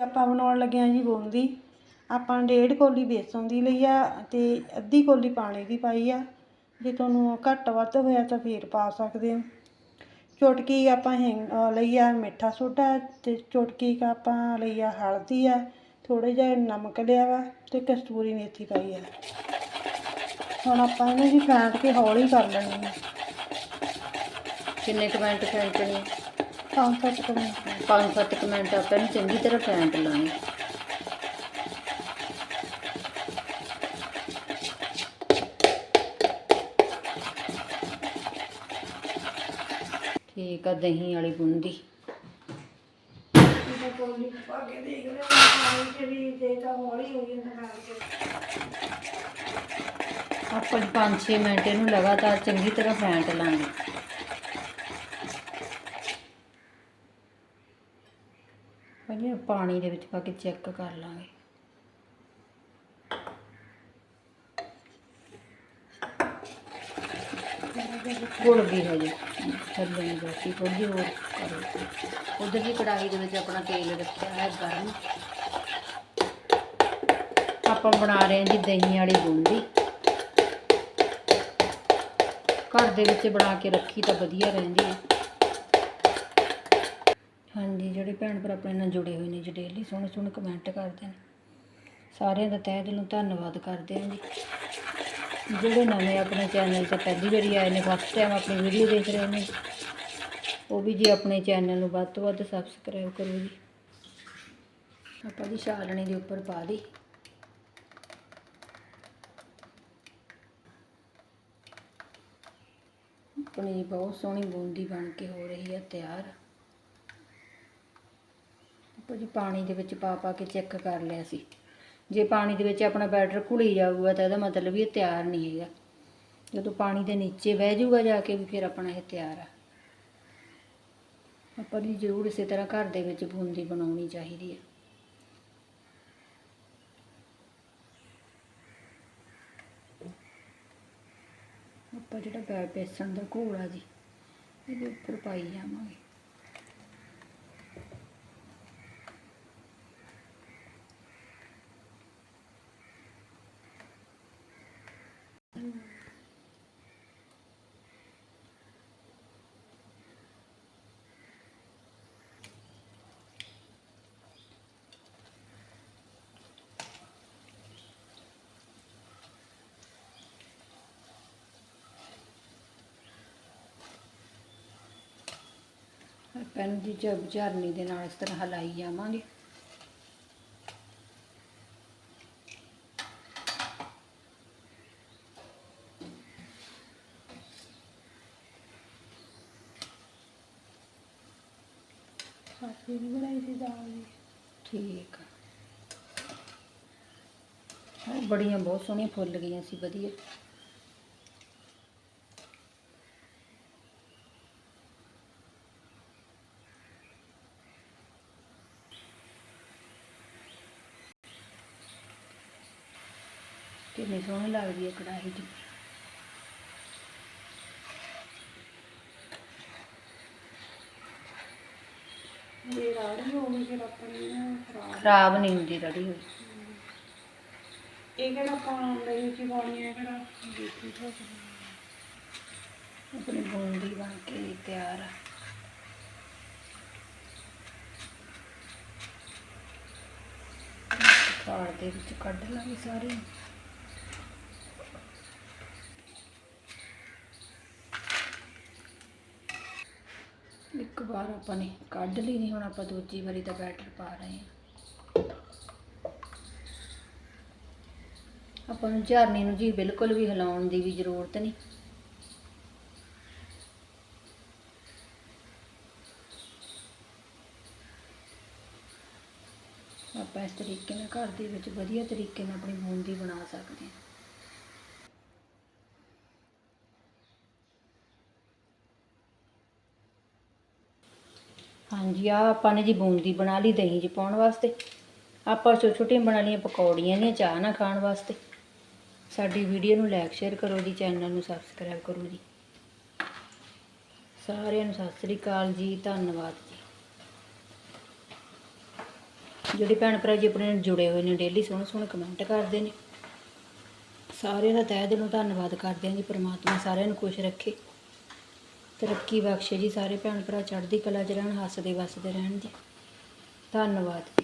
ਆਪਾਂ ਬਣਾਉਣ ਲੱਗੇ ਹਾਂ ਜੀ ਬੂੰਦੀ। ਆਪਾਂ ਡੇਢ ਕੋਲੀ ਬੇਸਣ ਦੀ ਲਈ ਆ ਅਤੇ ਅੱਧੀ ਕੋਲੀ ਪਾਣੀ ਦੀ ਪਾਈ ਆ। ਜੇ ਤੁਹਾਨੂੰ ਘੱਟ ਵੱਧ ਹੋਇਆ ਤਾਂ ਫੇਰ ਪਾ ਸਕਦੇ ਹੋ। ਚੁਟਕੀ ਆਪਾਂ ਹਿੰਗ ਲਈ ਆ ਮਿੱਠਾ ਸੋਡਾ ਅਤੇ ਚੁਟਕੀ ਕੁ ਆਪਾਂ ਲਈ ਆ ਹਲਦੀ ਆ। ਥੋੜ੍ਹਾ ਜਿਹਾ ਨਮਕ ਲਿਆ ਵਾ ਅਤੇ ਕਸਤੂਰੀ ਮੇਥੀ ਪਾਈ ਆ। ਹੁਣ ਆਪਾਂ ਇਹਨੂੰ ਜੀ ਫੈਂਟ ਕੇ ਹੌਲੀ ਕਰ ਲੈਣੀ ਹੈ। ਕਿੰਨੇ ਕੁ ਮਿੰਟ ਫੈਂਟਣੀ? ਆ? ਪੰਜ ਸੱਤ ਕੁ ਮਿੰਟ ਪੰਜ ਸੱਤ ਕੁ ਮਿੰਟ ਆਪਾਂ ਨੂੰ ਚੰਗੀ ਤਰ੍ਹਾਂ ਫੈਂਟ ਲਾਂਗੇ ਠੀਕ ਆ, ਦਹੀਂ ਵਾਲੀ ਬੂੰਦੀ ਆਪਾਂ 5-6 ਮਿੰਟ ਇਹਨੂੰ ਲਗਾਤਾਰ ਚੰਗੀ ਤਰ੍ਹਾਂ ਫੈਂਟ ਲਾਂਗੇ ਪਹਿਲੇ ਪਾਣੀ ਦੇ ਵਿੱਚ ਪਾ ਕੇ ਚੈੱਕ ਕਰ ਲਾਂਗੇ। ਗੁੜ ਗਈ ਹਜੇ ਥੱਲੇ ਨਹੀਂ ਬੈਠੀ ਥੋੜੀ ਹੋਰ ਕਰੋ ਉਧਰ ਦੀ ਕੜਾਹੀ ਦੇ ਵਿੱਚ ਆਪਣਾ ਤੇਲ ਰੱਖਿਆ ਹੈ ਗਰਮ। ਆਪਾਂ ਬਣਾ ਰਹੇ ਹਾਂ ਜੀ ਦਹੀਂ ਵਾਲੀ ਬੂੰਦੀ ਘਰ ਦੇ ਵਿੱਚ ਬਣਾ ਕੇ ਰੱਖੀ ਤਾਂ ਵਧੀਆ ਰਹਿੰਦੀ ਹੈ। ਹਾਂਜੀ, ਜਿਹੜੇ ਭੈਣ ਭਰਾ ਆਪਣੇ ਨਾਲ ਜੁੜੇ ਹੋਏ ਨੇ ਜੀ ਡੇਲੀ ਸੋਹਣੇ ਸੋਹਣੇ ਕਮੈਂਟ ਕਰਦੇ ਨੇ। ਸਾਰਿਆਂ ਦਾ ਤਹਿ ਦਿਲੋਂ ਧੰਨਵਾਦ ਕਰਦੇ ਹਾਂ ਜੀ। ਜਿਹੜੇ ਨਵੇਂ ਆਪਣੇ ਚੈਨਲ 'ਤੇ ਪਹਿਲੀ ਵਾਰੀ ਆਏ ਨੇ ਫਸਟ ਟਾਈਮ ਆਪਣੀ ਵੀਡੀਓ ਦੇਖ ਰਹੇ ਨੇ, ਉਹ ਵੀ ਜੀ ਆਪਣੇ ਚੈਨਲ ਨੂੰ ਵੱਧ ਤੋਂ ਵੱਧ ਸਬਸਕ੍ਰਾਈਬ ਕਰੋ ਜੀ। ਆਪਾਂ ਜੀ ਛਾਲਣੀ ਦੇ ਉੱਪਰ ਪਾ ਦੀ ਆਪਣੀ ਬਹੁਤ ਸੋਹਣੀ ਬੂੰਦੀ ਬਣ ਕੇ ਹੋ ਰਹੀ ਹੈ ਤਿਆਰ। ਆਪਾਂ ਜੀ ਪਾਣੀ ਦੇ ਵਿੱਚ ਪਾ ਪਾ ਕੇ ਚੈੱਕ ਕਰ ਲਿਆ ਸੀ। ਜੇ ਪਾਣੀ ਦੇ ਵਿੱਚ ਆਪਣਾ ਬੈਟਰ ਘੁਲੀ ਜਾਊਗਾ ਤਾਂ ਇਹਦਾ ਮਤਲਬ ਵੀ ਇਹ ਤਿਆਰ ਨਹੀਂ ਹੈਗਾ। ਜਦੋਂ ਪਾਣੀ ਦੇ ਨੀਚੇ ਬਹਿ ਜਾਊਗਾ ਜਾ ਕੇ ਵੀ ਫਿਰ ਆਪਣਾ ਇਹ ਤਿਆਰ ਆ। ਆਪਾਂ ਨੂੰ ਜ਼ਰੂਰ ਇਸੇ ਤਰ੍ਹਾਂ ਘਰ ਦੇ ਵਿੱਚ ਬੂੰਦੀ ਬਣਾਉਣੀ ਚਾਹੀਦੀ ਹੈ ਆਪਾਂ ਜਿਹੜਾ ਬੈ, ਬੇਸਣ ਦਾ ਘੋਲ ਆ ਜੀ, ਇਹਦੇ ਉੱਪਰ ਪਾਈ ਜਾਵਾਂਗੇ ਆਪਾਂ ਇਹਨੂੰ ਜੀ ਜਬ ਝਰਨੀ ਦੇ ਨਾਲ ਇਸ ਤਰ੍ਹਾਂ ਹਲਾਈ ਜਾਵਾਂਗੇ। ਸਾਥੀ ਵੀ ਬਣਾਈ ਸੀ ਦਾਲ ਦੀ ਠੀਕ ਆ। ਬੜੀਆਂ ਬਹੁਤ ਸੋਹਣੀਆਂ ਫੁੱਲ ਗਈਆਂ ਸੀ ਵਧੀਆ। ਕਿੰਨੀ ਸੋਹਣੀ ਲੱਗਦੀ ਹੈ ਕੜਾਹੀ ਦੀ ਇਹ ਰਾੜੀ ਹੋ ਗਈ ਫਿਰ ਆਪਣੀ ਨਾ ਖਰਾਬ। ਖਰਾਬ ਨਹੀਂ ਹੁੰਦੀ ਰੜੀ ਹੋਈ ਇਹ ਕਿਹੜਾ ਪਾਉਣਾ ਨਹੀਂ ਚ ਪਾਉਣੀ ਹੈ ਕਿਹੜਾ? ਦੇਖੀ ਤਾਂ ਆਪਣੀ ਬੂੰਦੀ ਬਣ ਕੇ ਤਿਆਰ ਆ। ਥਾਲ ਦੇ ਵਿੱਚ ਕੱਢ ਲਾਂਗੇ ਸਾਰੇ। ਇੱਕ ਵਾਰ ਆਪਾਂ ਨੇ ਕੱਢ ਲਈ ਨਹੀਂ, ਹੁਣ ਆਪਾਂ ਦੂਜੀ ਵਾਰੀ ਦਾ ਬੈਟਰ ਪਾ ਰਹੇ ਹਾਂ। ਆਪਾਂ ਨੂੰ ਝਰਨੀ ਨੂੰ ਜੀ ਬਿਲਕੁਲ ਵੀ ਹਿਲਾਉਣ ਦੀ ਵੀ ਜ਼ਰੂਰਤ ਨਹੀਂ। ਆਪਾਂ ਇਸ ਤਰੀਕੇ ਨਾਲ ਘਰ ਦੇ ਵਿੱਚ ਵਧੀਆ ਤਰੀਕੇ ਨਾਲ ਆਪਣੀ ਬੂੰਦੀ ਬਣਾ ਸਕਦੇ ਹਾਂ। ਹਾਂਜੀ ਆ ਆਪਾਂ ਨੇ ਜੀ ਬੂੰਦੀ ਬਣਾ ਲਈ ਦਹੀਂ 'ਚ ਪਾਉਣ ਵਾਸਤੇ। ਆਪਾਂ ਛੋਟੀਆਂ ਛੋਟੀਆਂ ਬਣਾ ਲਈਆਂ ਪਕੌੜੀਆਂ ਦੀਆਂ, ਚਾਹ ਨਾਲ ਖਾਣ ਵਾਸਤੇ। ਸਾਡੀ ਵੀਡੀਓ ਨੂੰ ਲਾਈਕ ਸ਼ੇਅਰ ਕਰੋ ਜੀ ਚੈਨਲ ਨੂੰ ਸਬਸਕ੍ਰਾਈਬ ਕਰੋ ਜੀ। ਸਾਰਿਆਂ ਨੂੰ ਸਤਿ ਸ੍ਰੀ ਅਕਾਲ ਜੀ, ਧੰਨਵਾਦ ਜੀ। ਜਿਹੜੇ ਭੈਣ ਭਰਾ ਜੀ ਆਪਣੇ ਨਾਲ ਜੁੜੇ ਹੋਏ ਨੇ ਡੇਲੀ ਸੋਹਣੇ ਸੋਹਣੇ ਕਮੈਂਟ ਕਰਦੇ ਨੇ। ਸਾਰਿਆਂ ਦਾ ਤਹਿ ਦਿਲੋਂ ਧੰਨਵਾਦ ਕਰਦੇ ਹਾਂ ਜੀ, ਪ੍ਰਮਾਤਮਾ ਸਾਰਿਆਂ ਨੂੰ ਖੁਸ਼ ਰੱਖੇ। ਤਰੱਕੀ ਬਖਸ਼ੇ ਜੀ, ਸਾਰੇ ਭੈਣ ਭਰਾ ਚੜ੍ਹਦੀ ਕਲਾ 'ਚ ਰਹਿਣ, ਹੱਸਦੇ ਵਸਦੇ ਰਹਿਣ ਜੀ। ਧੰਨਵਾਦ